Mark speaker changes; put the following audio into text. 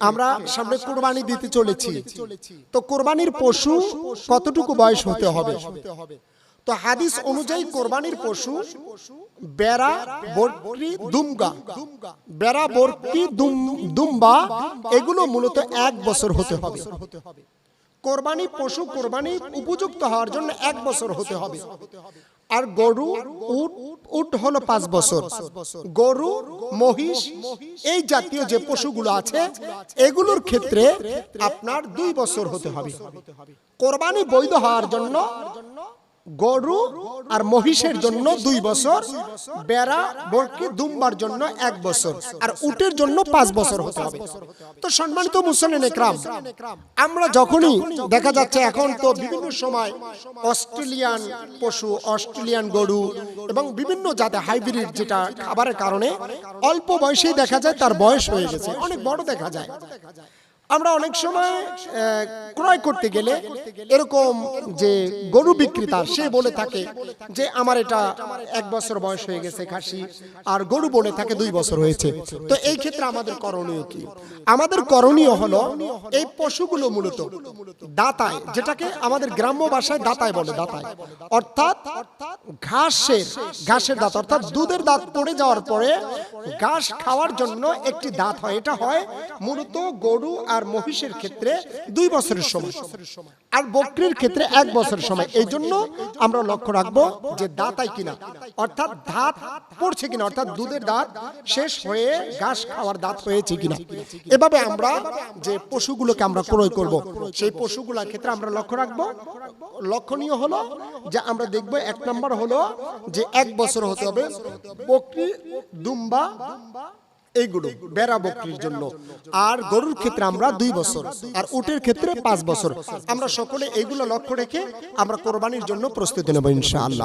Speaker 1: আমরা সামনে কোরবানি দিতে চলেছি। তো কোরবানির পশু কতটুকু বয়স হতে হবে? তো হাদিস অনুযায়ী কোরবানির পশু বেড়া, বরকি দুমগা বেড়া দুম- দুম্বা, এগুলো মূলত এক বছর হতে হবে। কোরবানি পশু কোরবানি উপযুক্ত হওয়ার জন্য এক বছর হতে হবে। আর গরু, উট উট হলো পাঁচ বছর। গরু, মহিষ, এই জাতীয় যে পশুগুলো আছে, এগুলোর ক্ষেত্রে আপনার দুই বছর হতে হবে। কোরবানি বৈধ হওয়ার জন্য গরু আর মহিষের জন্য দুই বছর, বেড়া, বরকি, দুম্বার জন্য এক বছর, আর উটের জন্য পাঁচ বছর হতে হবে। তো সম্মানিত মুসলিম একরাম, আমরা যখনই দেখা যাচ্ছে এখন তো বিভিন্ন সময় অস্ট্রেলিয়ান পশু, অস্ট্রেলিয়ান গরু এবং বিভিন্ন জাতে হাইব্রিড যেটা খাবারের কারণে অল্প বয়সেই দেখা যায়, তার বয়স হয়ে গেছে। অনেক বড় দেখা যায়। আমরা অনেক সময় ক্রয় করতে গেলে এরকম যে গরু বিক্রেতা, সে বলে থাকে যে, আমার এটা এক বছর বয়স হয়ে গেছে খাসি, আর গরু বলে থাকে দুই বছর হয়েছে। তো এই ক্ষেত্রে আমাদের করণীয় কি? আমাদের করণীয় হলো এই পশুগুলো মূলত দাতায়, যেটাকে আমাদের গ্রাম্য ভাষায় দাতায় বলে, দাতায়। অর্থাৎ ঘাসের ঘাসের দাঁত, অর্থাৎ দুধের দাঁত পড়ে যাওয়ার পরে ঘাস খাওয়ার জন্য একটি দাঁত হয়। এটা হয় মূলত গরু আর মহিষের ক্ষেত্রে দুই বছরের সময়। আর বকরির ক্ষেত্রে এক বছরের সময়। এই জন্য আমরা লক্ষ্য রাখব যে দাঁতাই কিনা। অর্থাৎ দাঁত পড়ছে কিনা, অর্থাৎ দুধের দাঁত শেষ হয়ে ঘাস খাওয়ার দাঁত হয়েছে কিনা। এভাবে আমরা যে পশুগুলোকে আমরা ক্রয় করব, সেই পশুগুলোর ক্ষেত্রে আমরা লক্ষ্য রাখব। লক্ষণীয় হলো যে আমরা দেখব এক নম্বর হলো যে এক বছর হতে হবে বকরি, দুম্বা এইগুলো বেড়া বকরির জন্য। আর গরুর ক্ষেত্রে আমরা দুই বছর, আর উটের ক্ষেত্রে পাঁচ বছর। আমরা সকলে এইগুলো লক্ষ্য রেখে আমরা কোরবানির জন্য প্রস্তুতি নেব ইনশাআল্লাহ।